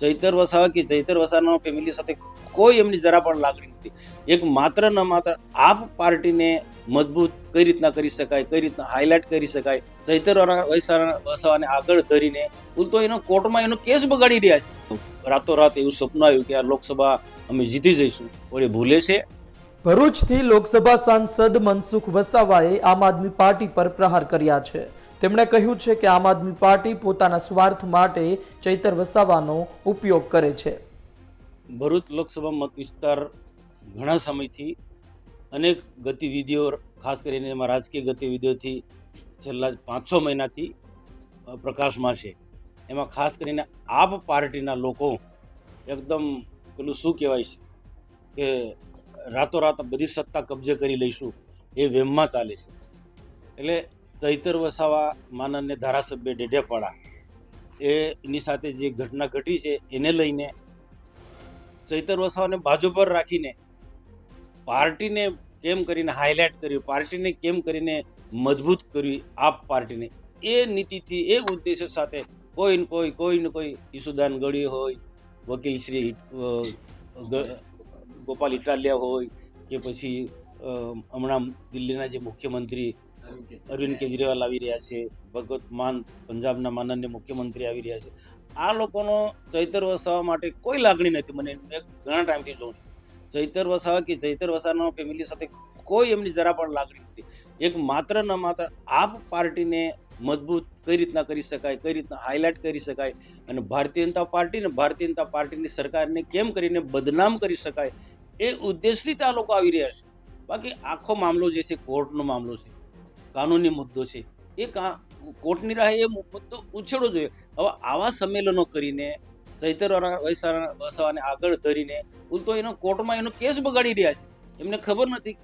ચૈતર વસાવા કે ચૈતર વસાવાના ફેમિલી સાથે કોઈ એમની જરા પણ લાગણી નથી. એક માત્ર ન માત્ર આપ પાર્ટીને મજબૂત કઈ રીતના કરી શકાય, કઈ રીતના હાઇલાઇટ કરી શકાય, ચૈતર વસાવા, વસાવાને આગળ ધરીને તો એનો કોર્ટમાં એનો કેસ બગાડી રહ્યા છે. રાતોરાત એવું સપનું આવ્યું કે આ લોકસભા અમે જીતી જઈશું. વળી ભૂલે છે. ભરૂચથી લોકસભા સાંસદ મનસુખ વસાવાએ આમ આદમી પાર્ટી પર પ્રહાર કર્યા છે. તેમણે કહ્યું છે કે આમ આદમી પાર્ટી પોતાના સ્વાર્થ માટે ચૈતર વસાવાનો ઉપયોગ કરે છે. ભરૂચ લોકસભા મત વિસ્તાર ઘણા સમયથી અનેક ગતિવિધિઓ, ખાસ કરીને એમાં રાજકીય ગતિવિધિઓથી છેલ્લા પાંચ છ મહિનાથી પ્રકાશમાં છે. એમાં ખાસ કરીને આપ પાર્ટીના લોકો એકદમ પેલું શું કહેવાય છે કે રાતોરાત બધી સત્તા કબજે કરી લઈશું એ વેમમાં ચાલે છે. એટલે ચૈતર વસાવા માનનને ધારાસભ્ય ડેઢેપાડા એની સાથે જે ઘટના ઘટી છે એને લઈને ચૈતર વસાવાને બાજુ પર રાખીને પાર્ટીને કેમ કરીને હાઇલાઇટ કર્યું, પાર્ટીને કેમ કરીને મજબૂત કરવી આપ પાર્ટીને? એ નીતિથી, એ ઉદ્દેશ્ય સાથે કોઈ ને કોઈ કોઈ ને કોઈ ઈસુદાન ગળી હોય, વકીલ શ્રી ગોપાલ ઇટાલિયા હોય કે પછી હમણાં દિલ્હીના જે મુખ્યમંત્રી અરવિંદ કેજરીવાલ આવી રહ્યા છે ભગવત માન, પંજાબના માનન્ય મુખ્યમંત્રી આવી રહ્યા છે. આ લોકોનો ચૈતર વસાવા માટે કોઈ લાગણી નથી. મને મેં ઘણા ટાઈમથી જોઉં છું. ચૈતર વસાવા કે ચૈતર વસાવાના ફેમિલી સાથે કોઈ એમની જરા પણ લાગણી નથી. એક માત્ર ન માત્ર આપ પાર્ટીને મજબૂત કઈ રીતના કરી શકાય, કઈ રીતના હાઇલાઇટ કરી શકાય અને ભારતીય જનતા પાર્ટી ને ભારતીય જનતા પાર્ટીની સરકારને કેમ કરીને બદનામ કરી શકાય એ ઉદ્દેશથી આ લોકો આવી રહ્યા છે. બાકી આખો મામલો જે છે, કોર્ટનો મામલો છે. કાનૂની મુદ્દો છે. એ કા, કોર્ટની રાહે એ મુદ્દો ઉછેડવો જોઈએ. હવે આવા સંમેલનો કરીને, ચૈતર વૈસા- વસાવાને આગળ ધરીને ઉલટો એનો કોર્ટમાં એનો કેસ બગાડી રહ્યા છે. એમને ખબર નથી.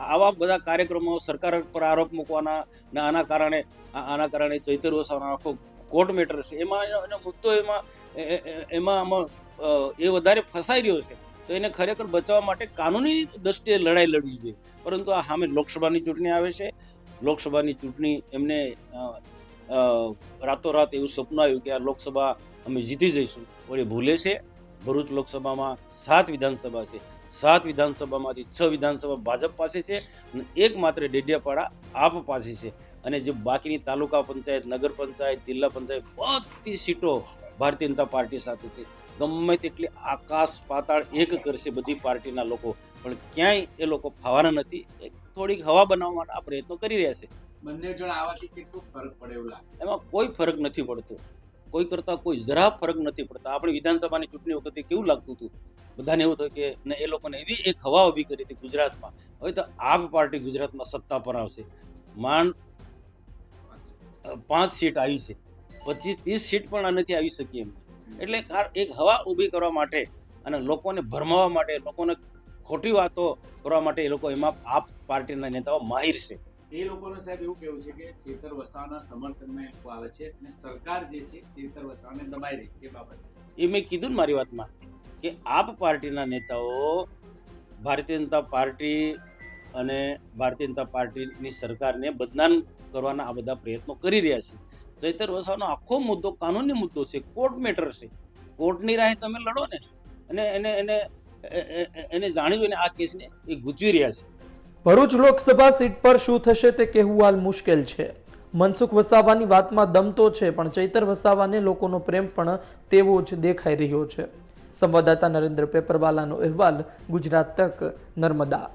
આવા બધા કાર્યક્રમો સરકાર પર આરોપ મૂકવાના ને આના કારણે આના કારણે ચૈતર વસાવાનો આખો કોર્ટ મેટર છે. એમાં એનો મુદ્દો એમાં એમાં આમાં એ વધારે ફસાઈ રહ્યો છે. તો એને ખરેખર બચાવવા માટે કાનૂની દ્રષ્ટિએ લડાઈ લડવી જોઈએ. પરંતુ આ સામે લોકસભાની ચૂંટણી આવે છે લોકસભાની ચૂંટણી એમને રાતોરાત એવું સપનું આવ્યું કે આ લોકસભા અમે જીતી જઈશું. એ ભૂલે છે. ભરૂચ લોકસભામાં સાત વિધાનસભા છે. સાત વિધાનસભામાંથી છ વિધાનસભા ભાજપ પાસે છે અને એક માત્ર ડેડિયાપાડા આપ પાસે છે. અને જે બાકીની તાલુકા પંચાયત, નગર પંચાયત, જિલ્લા પંચાયત બધી સીટો ભારતીય જનતા પાર્ટી સાથે છે. ગમે તેટલી આકાશ પાતાળ એક કરશે બધી પાર્ટીના લોકો. પણ ક્યાંય એ લોકો ફાવાના નથી. એક થોડીક હવા બનાવવા આ પ્રયત્નો કરી રહ્યા છે. બંને જણ આવાથી કેટલો ફરક પડે એવું લાગે? એમાં કોઈ ફરક નથી પડતો. કોઈ કરતા કોઈ જરા ફરક નથી પડતા. આપણે વિધાનસભાની ચૂંટણી વખતે કેવું લાગતું હતું? બધાને એવું થયું કે ને એ લોકોને એવી એક હવા ઊભી કરી હતી ગુજરાતમાં. હવે તો આપ પાર્ટી ગુજરાતમાં સત્તા પર આવશે. માંડ પાંચ સીટ આવી છે. પચીસ ત્રીસ સીટ પણ આ નથી આવી શકી એમ. એટલે એક હવા ઊભી કરવા માટે અને લોકોને ભરમાવવા માટે લોકોને ખોટી વાતો કરવા માટે એ લોકો એમાં આપ પાર્ટીના નેતાઓ માહિર છે. એ લોકોનું સાહેબ એવું કેવું છે કે ચેતર વસાવાના સમર્થનમાં લોકો આવે છે અને સરકાર જે છે ચેતર વસાવાને દબાઈ રહી છે એ બાબતે. એ મેં કીધું ને મારી વાતમાં કે આપ પાર્ટીના નેતાઓ ભારતીય જનતા પાર્ટી અને ભારતીય જનતા પાર્ટીની સરકારને બદનામ કરવાના આ બધા પ્રયત્નો કરી રહ્યા છે. ચૈતર વસાવાનો આખો મુદ્દો કાનૂની મુદ્દો છે કોર્ટ મેટર છે. કોર્ટની રાહે તમે લડો ને. અને એને એને એને જાણી જોઈને આ કેસને એ ગુજવી રહ્યા છે. ભરૂચ લોકસભા સીટ પર શું થશે તે કહેવું હાલ મુશ્કેલ છે. મનસુખ વસાવાની વાતમાં દમ તો છે, પણ ચૈતર વસાવાને લોકોનો પ્રેમ પણ તેવો જ દેખાઈ રહ્યો છે. સંવાદદાતા નરેન્દ્ર પેપરવાલાનો અહેવાલ ગુજરાત તક નર્મદા.